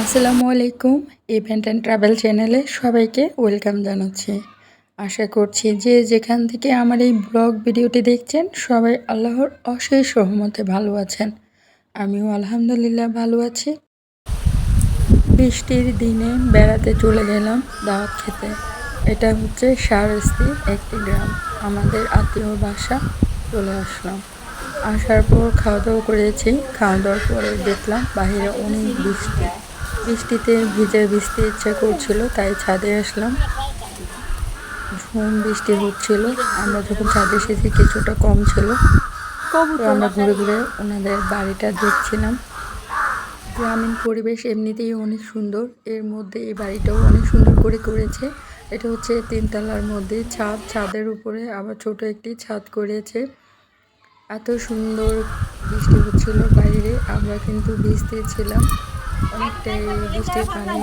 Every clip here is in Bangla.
আসসালামু আলাইকুম ইভেন্ট অ্যান্ড ট্রাভেল চ্যানেলে সবাইকে ওয়েলকাম জানাচ্ছি। আশা করছি যে যেখান থেকে আমার এই ব্লগ ভিডিওটি দেখছেন, সবাই আল্লাহর অশেষ সহমতে ভালো আছেন। আমিও আলহামদুলিল্লাহ ভালো আছি। বৃষ্টির দিনে বেড়াতে চলে গেলাম দাওয়াত খেতে। এটা হচ্ছে সারস্তি একটি গ্রাম। আমাদের আত্মীয় বাসা চলে আসলাম। আসার পর খাওয়া দাওয়া করেছি। খাওয়া দাওয়ার পরে দেখলাম বাইরে অনেক বৃষ্টি। বৃষ্টিতে ভিজে ভিজতে ইচ্ছা করছিল, তাই ছাদে আসলাম। ঝুম বৃষ্টি হচ্ছিল। আমরা যখন ছাদে এসেছি, কিছুটা কম ছিল। তো আমরা ঘুরে ঘুরে ওনাদের বাড়িটা দেখছিলাম। গ্রামীণ পরিবেশ এমনিতেই অনেক সুন্দর। এর মধ্যে এই বাড়িটাও অনেক সুন্দর করে করেছে। এটা হচ্ছে তিনতলার মধ্যে ছাদ। ছাদের উপরে আবার ছোট একটি ছাদ করেছে। এত সুন্দর বৃষ্টি হচ্ছিল বাইরে। আমরা কিন্তু ভিজতে ছিলাম। অনেকটাই বৃষ্টির পানি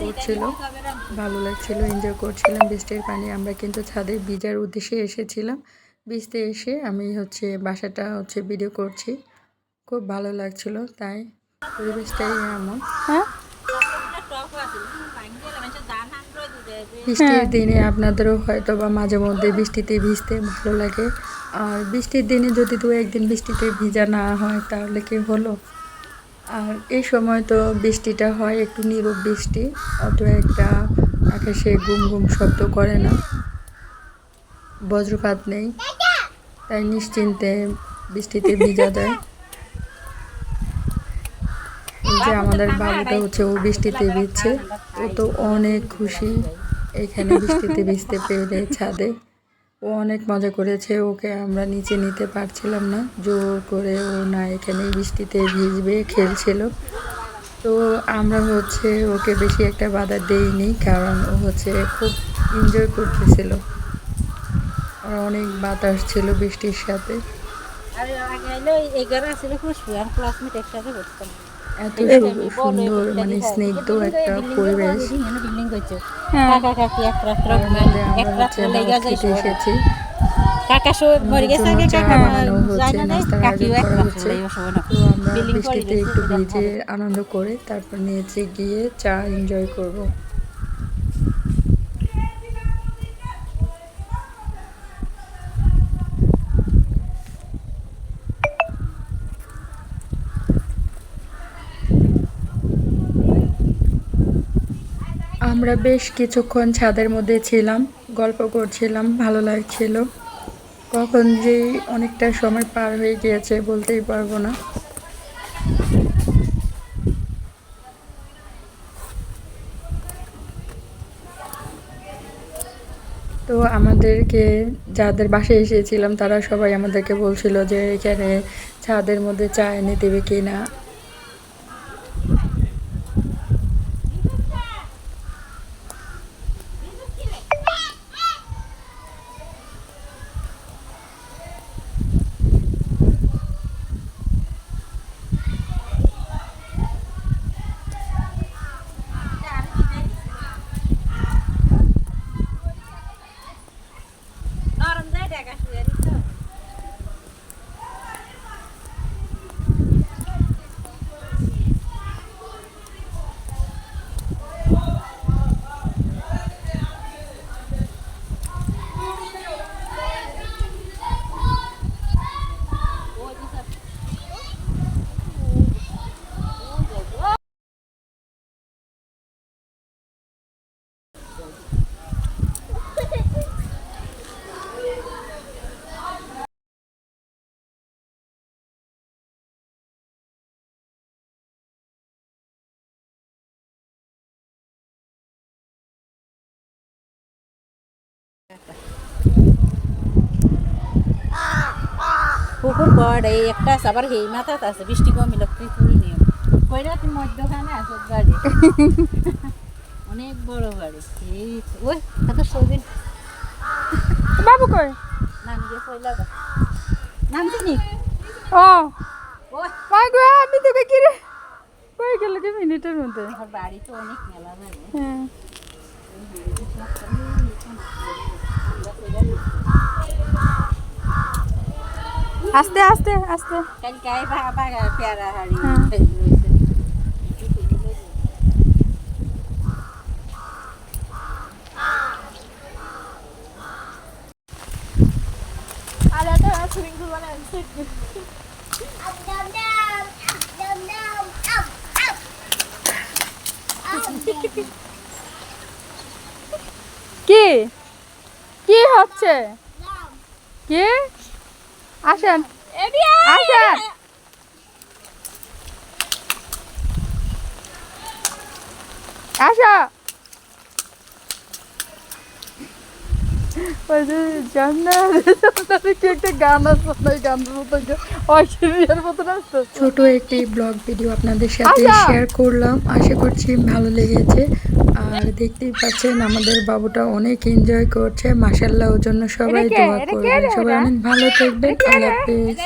পড়ছিল। ভালো লাগছিল এনজয় করছিলাম বৃষ্টির পানি। আমরা কিন্তু ছাদে ভিজার উদ্দেশ্যে এসেছিলাম। ভিজতে এসে আমি হচ্ছে বাসাটা হচ্ছে ভিডিও করছি। খুব ভালো লাগছিল তাই পরিবেশটাই এমন। হ্যাঁ। বৃষ্টির দিনে আপনাদেরও হয়তো বা মাঝে মধ্যে বৃষ্টিতে ভিজতে ভালো লাগে। আর বৃষ্টির দিনে যদি দু একদিন বৃষ্টিতে ভিজা না হয় তাহলে কি হলো? আর এই সময় তো বৃষ্টিটা হয়, একটু নীরব বৃষ্টি, অত একটা আকাশে গুম গুম শব্দ করে না। বজ্রপাত নেই, তাই নিশ্চিন্তে বৃষ্টিতে ভিজা দেয় যে আমাদের বাবুটা হচ্ছে, ও বৃষ্টিতে ভিজছে, ও তো অনেক খুশি, এখানে বৃষ্টিতে ভিজতে পেরে ছাদে। ও অনেক মজা করেছে, ওকে আমরা নিচে নিতে পারছিলাম না। জোর করে ও না এখানে বৃষ্টিতে ভিজবে, খেলছিল। তো আমরা হচ্ছে ওকে বেশি একটা বাধা দেইনি, কারণ ও হচ্ছে খুব এনজয় করতেছিল। আর অনেক বাতাস ছিল বৃষ্টির সাথে। আর আগে এগারো খুশবু আর ক্লাসমেট একসাথে বসতাম এত সুন্দর মানে স্নিগ্ধ একটা পরিবেশ। হ্যাঁ। খেতে এসেছি। কাকা সব মরে গেছে আগে কাকা যায় না কাকিও এক হচ্ছে। লেগে সবাই না তো আমরা বৃষ্টিতে একটু ভিজে আনন্দ করে তারপর নিচে গিয়ে চা এনজয় করব। আমরা বেশ কিছুক্ষণ ছাদের মধ্যে ছিলাম, গল্প করছিলাম, ভালো লাগছিল। কখন যে অনেকটা সময় পার হয়ে গিয়েছে বলতেই পারব না। তো আমাদেরকে, যাদের বাসায় এসেছিলাম, তারা সবাই আমাদেরকে বলছিল যে, এখানে ছাদের মধ্যে চা এনে দেবে কি না পুকুর গড় এই একটা আছে, আবার হেই মাথা আছে বৃষ্টি কমিল তুই তুই নিও কইরা তুই মধ্যখানে আসো বাড়ি অনেক বড় বাড়ি। এই ওই এত সবিন বাবু কই? নাম দিয়ে কইলা নাম জানি ও। ওই। গো আমি তোকে কি রে। কই গেল কি মিনিটের মধ্যে? আমার বাড়ি তো অনেক মেলা লাগে হ্যাঁ। আস্তে আস্তে আস্তে। কাল গায়ে ভাগা পেয়ারা হাড়ি হ্যাঁ। কি? কি হচ্ছে? কি? আসেন। আসেন। আসা। ওই যে গান ছোট একটি ব্লগ ভিডিও আপনাদের সাথে আচ্ছা। শেয়ার করলাম। আশা করছি ভালো লেগেছে। আর দেখতেই পাচ্ছেন আমাদের বাবুটা অনেক এনজয় করছে। মাসাল্লাহ ওর জন্য সবাই দোয়া করবেন। সবাই অনেক ভালো থাকবেন? আল্লাহ হাফেজ।